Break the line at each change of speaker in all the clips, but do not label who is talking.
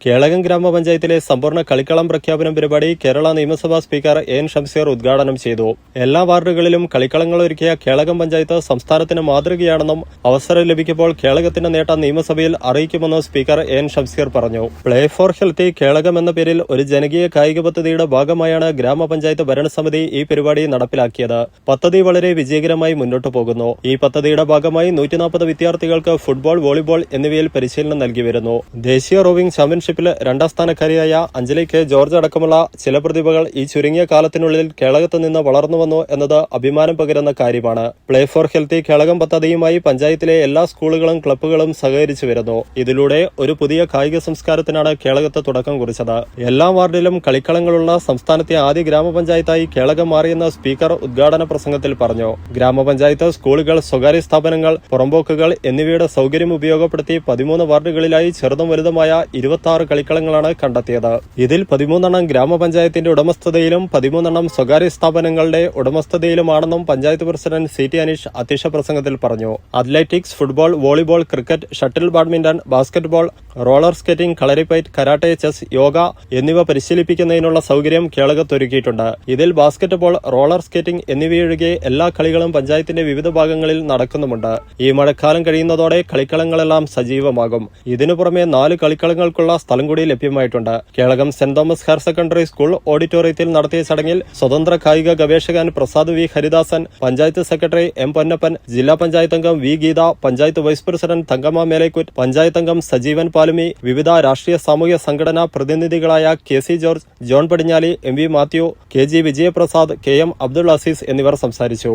കേളകം ഗ്രാമപഞ്ചായത്തിലെ സമ്പൂർണ കളിക്കളം പ്രഖ്യാപനം പരിപാടി കേരള നിയമസഭാ സ്പീക്കർ എൻ ഷംസീർ ഉദ്ഘാടനം ചെയ്തു. എല്ലാ വാർഡുകളിലും കളിക്കളങ്ങൾ ഒരുക്കിയ കേളകം പഞ്ചായത്ത് സംസ്ഥാനത്തിന് മാതൃകയാണെന്നും അവസരം ലഭിക്കുമ്പോൾ കേളകത്തിന്റെ നേട്ടം നിയമസഭയിൽ അറിയിക്കുമെന്ന് സ്പീക്കർ എൻ ഷംസീർ പറഞ്ഞു. പ്ലേ ഫോർ ഹെൽത്തി കേളകം എന്ന പേരിൽ ഒരു ജനകീയ കായിക പദ്ധതിയുടെ ഭാഗമായാണ് ഗ്രാമപഞ്ചായത്ത് ഭരണസമിതി ഈ പരിപാടി നടപ്പിലാക്കിയത്. പദ്ധതി വളരെ വിജയകരമായി മുന്നോട്ടു പോകുന്നു. ഈ പദ്ധതിയുടെ ഭാഗമായി നൂറ്റിനാൽപ്പത് വിദ്യാർത്ഥികൾക്ക് ഫുട്ബോൾ വോളിബോൾ എന്നിവയിൽ പരിശീലനം നൽകി വരുന്നു. ദേശീയ റോവിംഗ് ചാമ്പ്യൻഷിപ്പിൽ രണ്ടാം സ്ഥാനക്കാരിയായ അഞ്ജലി കെ ജോർജ് അടക്കമുള്ള ചില പ്രതിഭകൾ ഈ ചുരുങ്ങിയ കാലത്തിനുള്ളിൽ കേളകത്ത് നിന്ന് വളർന്നു വന്നു എന്നത് അഭിമാനം പകരുന്ന കാര്യമാണ്. പ്ലേ ഫോർ ഹെൽത്തി കേളകം പദ്ധതിയുമായി പഞ്ചായത്തിലെ എല്ലാ സ്കൂളുകളും ക്ലബ്ബുകളും സഹകരിച്ചു വരുന്നു. ഇതിലൂടെ ഒരു പുതിയ കായിക സംസ്കാരത്തിനാണ് കേളകത്ത് തുടക്കം കുറിച്ചത്. എല്ലാ വാർഡിലും കളിക്കളങ്ങളുള്ള സംസ്ഥാനത്തെ ആദ്യ ഗ്രാമപഞ്ചായത്തായി കേളകം മാറിയെന്ന് സ്പീക്കർ ഉദ്ഘാടന പ്രസംഗത്തിൽ പറഞ്ഞു. ഗ്രാമപഞ്ചായത്ത് സ്കൂളുകൾ സ്വകാര്യ സ്ഥാപനങ്ങൾ പുറമ്പോക്കുകൾ എന്നിവയുടെ സൗകര്യം ഉപയോഗപ്പെടുത്തി പതിമൂന്ന് വാർഡുകളിലായി ചെറുതും വലുതുമായ ഇരുപത്തി ആറ് കളിക്കളങ്ങളാണ് കണ്ടെത്തിയത്. ഇതിൽ പതിമൂന്നെണ്ണം ഗ്രാമപഞ്ചായത്തിന്റെ ഉടമസ്ഥതയിലും പതിമൂന്നെണ്ണം സ്വകാര്യ സ്ഥാപനങ്ങളുടെ ഉടമസ്ഥതയിലുമാണെന്നും panchayat president C T Aneesh അധ്യക്ഷ പ്രസംഗത്തിൽ പറഞ്ഞു. Athletics football volleyball cricket shuttle badminton basketball roller skating Kalaripayattu karate chess yoga എന്നിവ പരിശീലിപ്പിക്കുന്നതിനുള്ള സൗകര്യം കേളകത്തൊരുക്കിയിട്ടുണ്ട് ഇതിൽ ബാസ്കറ്റ്ബോൾ റോളർ സ്കേറ്റിംഗ് എന്നിവയൊഴികെ എല്ലാ കളികളും പഞ്ചായത്തിന്റെ വിവിധ ഭാഗങ്ങളിൽ നടക്കുന്നുമുണ്ട്. ഈ മഴക്കാലം കഴിയുന്നതോടെ കളിക്കളങ്ങളെല്ലാം സജീവമാകും. ഇതിനു പുറമെ നാല് കളിക്കളങ്ങൾക്കുള്ള സ്ഥലം കൂടി ലഭ്യമായിട്ടുണ്ട്. Kelakam saint Thomas higher secondary school ഓഡിറ്റോറിയത്തിൽ നടത്തിയ ചടങ്ങിൽ സ്വതന്ത്ര കായിക ഗവേഷകൻ Prasad V Haridasan panchayat secretary M Ponnappan ജില്ലാ പഞ്ചായത്ത് അംഗം V Geetha panchayat vice president Thankamma Melekkuttu panchayat അംഗം സജീവൻ പാലുമി വിവിധ രാഷ്ട്രീയ സാമൂഹ്യ സംഘടനാ പ്രതിനിധികളായ K C George John Padinjali M V Mathew K G Vijayaprasad K M Abdul Azeez എന്നിവർ സംസാരിച്ചു.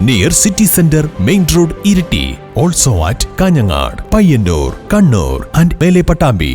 Near city centre main road Iritty also at Kanhangad Payyanur Kannur and Mele Pattambi